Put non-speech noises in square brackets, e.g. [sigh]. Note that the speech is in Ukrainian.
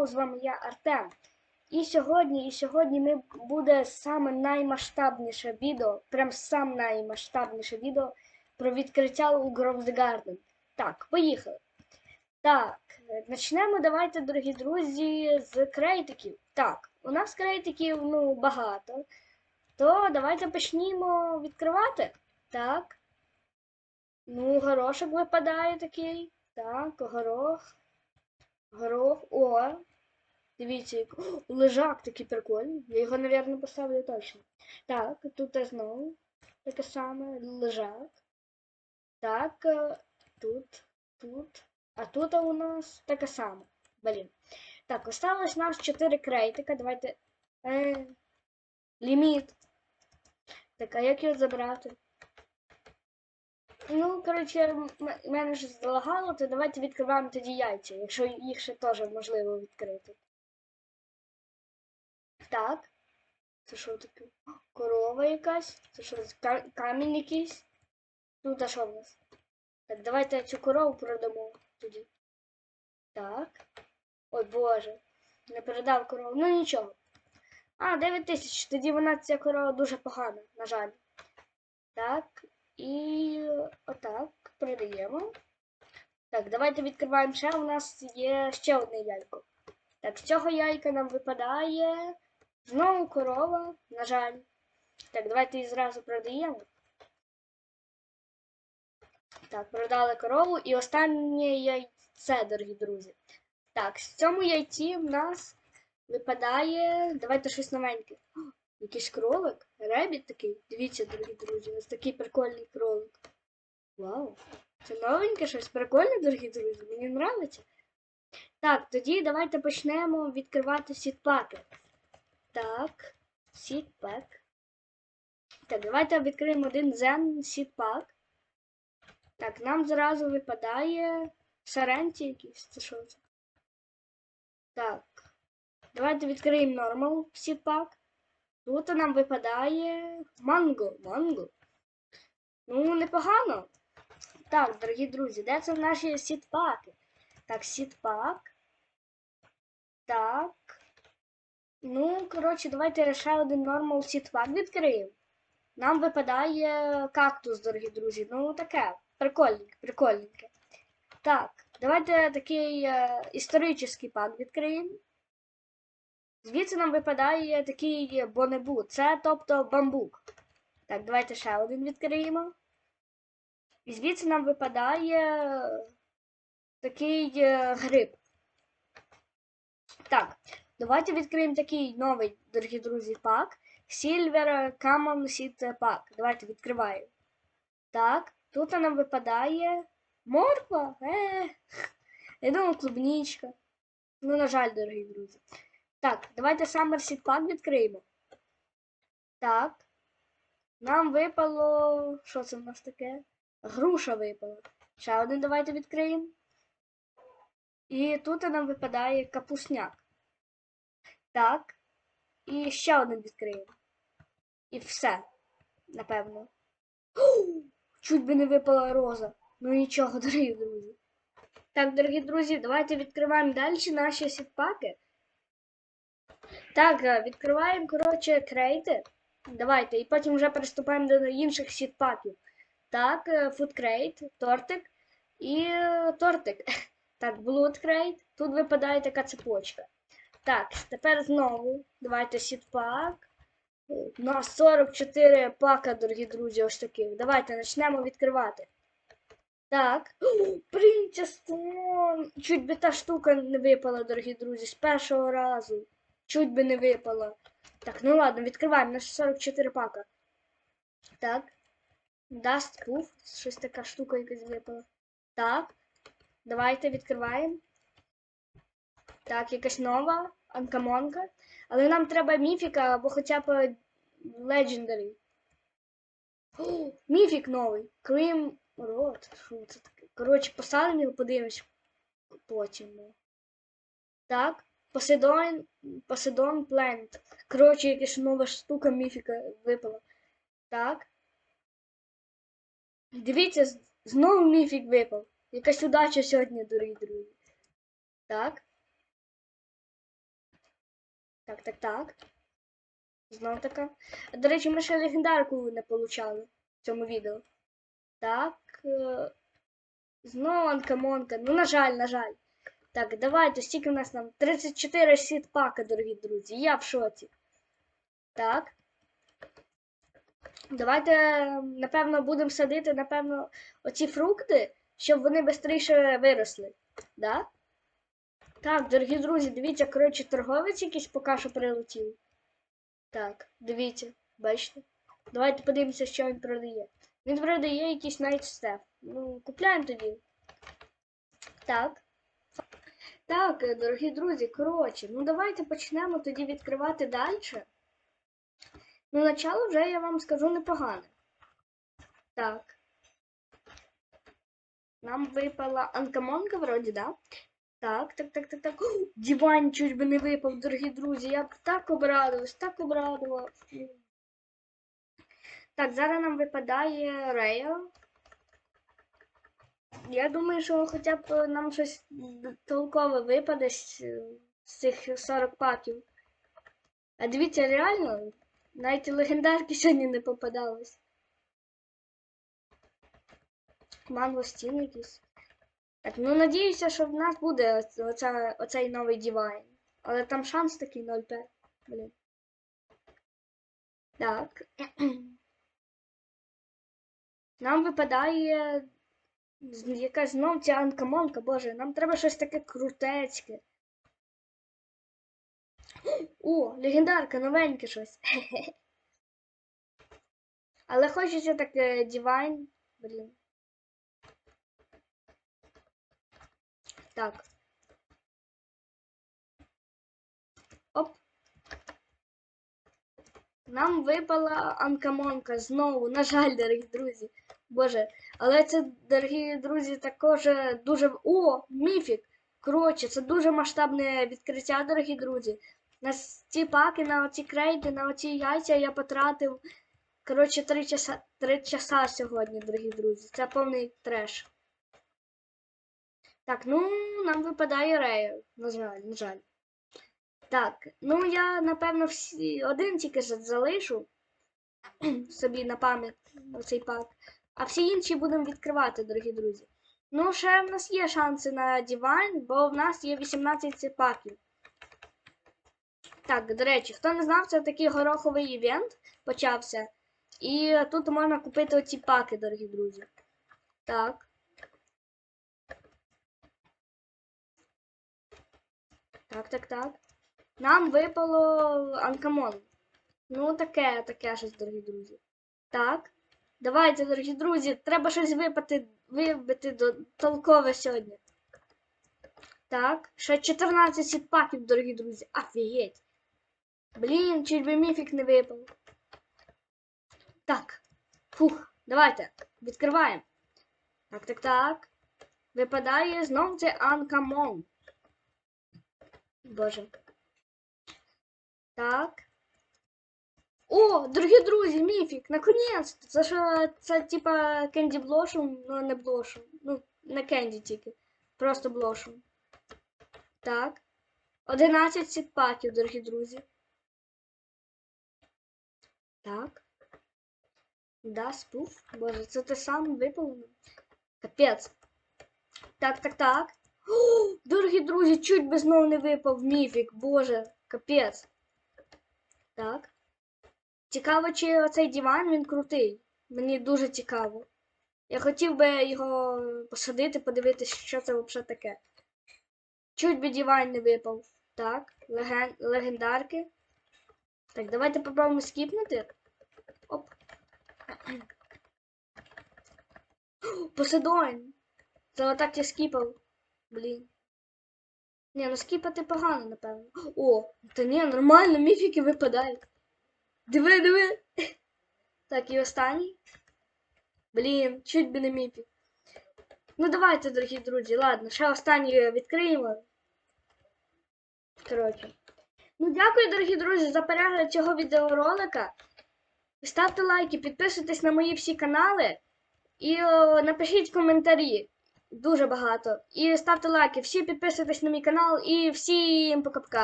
знову з вами я Артем. І сьогодні, і сьогодні ми буде саме наймасштабніше відео, прям саме наймасштабніше відео про відкриття у Grove Garden. Так, поїхали. Так, почнемо давайте, дорогі друзі, з крейтиків. Так, у нас крейтиків ну, багато. То давайте почнімо відкривати. Так. Ну, горошок випадає такий. Так, горох. Горох. О. Дивіться, [gasps] лежак такий прикольний. Я його, мабуть, поставлю точно. Так, тут знову таке саме. Лежак. Так, е, тут, тут. А тут у нас таке саме. Блін. Так, осталось у нас 4 крейтика. Давайте. Е, ліміт. Так, а як його забрати? Ну, коротше, мене ж залагало, то давайте відкриваємо тоді яйця, якщо їх ще теж можливо відкрити. Так. Це що таке? Корова якась? Це що, ка- камінь якийсь? Тут а що в нас? Так, давайте цю корову продамо тоді. Так. Ой, боже. Не передав корову. Ну нічого. А, 9 тисяч. Тоді вона ця корова дуже погана, на жаль. Так. І отак продаємо. Так, давайте відкриваємо ще. У нас є ще одне яйко. Так, з цього яйка нам випадає знову корова, на жаль. Так, давайте її зразу продаємо. Так, продали корову і останнє яйце, дорогі друзі. Так, з цьому яйці в нас випадає. Давайте щось новеньке. О, Якийсь кролик? Ребіт такий. Дивіться, дорогі друзі, ось такий прикольний кролик. Вау! Це новеньке щось прикольне, дорогі друзі, мені подобається. Так, тоді давайте почнемо відкривати сітпаки. Так, сітпак. Так, давайте відкриємо один Zen сітпак. Так, нам зразу випадає Саренті якийсь. Це що це? Так. Давайте відкриємо Normal сітпак. Тут нам випадає манго. Манго. Ну, непогано. Так, дорогі друзі, де це наші сітпаки? Так, сітпак. Так. Ну, коротше, давайте ще один Normal нормал сітпак відкриємо. Нам випадає кактус, дорогі друзі. Ну, таке. Прикольненьке, прикольненьке. Так, давайте такий е, історичний пак відкриємо. Звідси нам випадає такий бонебу. Це тобто бамбук. Так, давайте ще один відкриємо. І звідси нам випадає такий е, гриб. Так, давайте відкриємо такий новий, дорогі друзі, пак. Silver Common Seed Pack. Давайте відкриваємо. Так, тут нам випадає морква. Е, я думаю, клубничка. Ну, на жаль, дорогі друзі. Так, давайте Summer Seed Pack відкриємо. Так. Нам випало. Що це в нас таке? Груша випала. Ще один давайте відкриємо. І тут нам випадає капусняк. Так. І ще один відкриємо. І все. Напевно. Чуть би не випала роза. Ну нічого, [laughs] дорогі друзі. Так, дорогі друзі, давайте відкриваємо далі наші сітпаки. Так, е, відкриваємо, коротше, крейти. Давайте, і потім вже переступаємо до інших сітпаків. Так, фудкрейт, тортик і е, тортик. [laughs] Так, блудкрейт. Тут випадає така цепочка. Так, тепер знову. Давайте сітпак. У нас 44 пака, дорогі друзі, ось таких. Давайте почнемо відкривати. Так. Принчестон! Чуть би та штука не випала, дорогі друзі, з першого разу. Чуть би не випала. Так, ну ладно, відкриваємо. У нас 44 пака. Так. Даст Proof. Щось така штука якась випала. Так. Давайте відкриваємо. Так, якась нова анкамонка. Але нам треба міфіка або хоча б. О, міфік новий. Крим Рот. Що це таке? Коротше, поставимо його, подивимось потім. Так. Поседон, Поседон Плент. Коротше, якась нова штука міфіка випала. Так. Дивіться, знову міфік випав. Якась удача сьогодні, дорогі друзі. Так. Так, так, так. Знов така. До речі, ми ще легендарку не получали в цьому відео. Так. е, Знову анкамонка. Ну, на жаль, на жаль. Так, давайте, стільки в нас там 34 сітпака, дорогі друзі. Я в шоці. Так. Давайте, напевно, будемо садити, напевно, оці фрукти, щоб вони швидше виросли. Да? Так, дорогі друзі, дивіться, коротше, торговець якийсь поки що прилетів. Так, дивіться, бачите? Давайте подивимося, що він продає. Він продає якийсь Step. Ну, купляємо тоді. Так. Так, е, дорогі друзі, коротше, ну давайте почнемо тоді відкривати далі. Ну, начало вже я вам скажу непогане. Так. Нам випала анкамонка вроді, да? Так, так, так, так, так. О, Диван чуть би не випав, дорогі друзі. Я б так обрадувалась, так обрадувалась. Так, зараз нам випадає Рейл. Я думаю, що хоча б нам щось толкове випаде з, з цих 40 паків. А дивіться, реально, навіть легендарки сьогодні не попадались. Манго стін якийсь. Так, ну надіюся, що в нас буде оц- оця, оцей новий дівайн. Але там шанс такий 0,5. Блін. Так. [clears throat] Нам випадає якась знов ця анкамонка, боже, нам треба щось таке крутецьке. [clears throat] О, легендарка, новеньке щось. [laughs] Але хочеться таке дівайн. Блін. Так. Оп. Нам випала анкамонка знову, на жаль, дорогі друзі. Боже, але це, дорогі друзі, також е, дуже. О, міфік! Коротше, це дуже масштабне відкриття, дорогі друзі. На ці паки, на оці крейди, на оці яйця я потратив. Коротше, три часа, три часа сьогодні, дорогі друзі. Це повний треш. Так, ну, нам випадає рейл. На жаль, на жаль. Так, ну я, напевно, всі один тільки залишу [clears throat] собі на пам'ять цей пак. А всі інші будемо відкривати, дорогі друзі. Ну, ще в нас є шанси на Divine, бо в нас є 18 паків. Так, до речі, хто не знав, це такий гороховий івент почався. І тут можна купити оці паки, дорогі друзі. Так. Так, так, так. Нам випало Анкамон. Ну, таке, таке щось, дорогі друзі. Так. Давайте, дорогі друзі, треба щось випити, вибити до толкове сьогодні. Так, ще 14 сітпаків, дорогі друзі. Офігеть. Блін, чуть би міфік не випав. Так. Фух, давайте. Відкриваємо. Так, так, так. Випадає знов це Анкамон. Боже. Так. О, дорогі друзі, міфік, наконець! Це що це типа Кенді Блошум, ну не Блошум. Ну, не Кенді тільки. Просто Блошум. Так. 11 сітпаків, дорогі друзі. Так. Да, спуф. Боже, це те саме виповнено. Капець. Так, так, так. Дорогі друзі, чуть би знову не випав міфік, боже, капець. Так. Цікаво, чи оцей диван він крутий. Мені дуже цікаво. Я хотів би його посадити, подивитися, що це взагалі таке. Чуть би диван не випав. Так, леген... легендарки. Так, давайте попробуємо скіпнути. Оп. [gasps] Посейдон! Це отак я скіпав. Блін. Ні, ну скіпати погано, напевно. О, та ні, нормально, міфіки випадають. Диви, диви. Так, і останній. Блін, чуть би не міфік. Ну давайте, дорогі друзі, ладно, ще останній відкриємо. Коротше. Ну, дякую, дорогі друзі, за перегляд цього відеоролика. Ставте лайки, підписуйтесь на мої всі канали і о, напишіть коментарі. Дуже багато. І ставте лайки. Всі підписуйтесь на мій канал і всім пока-пока.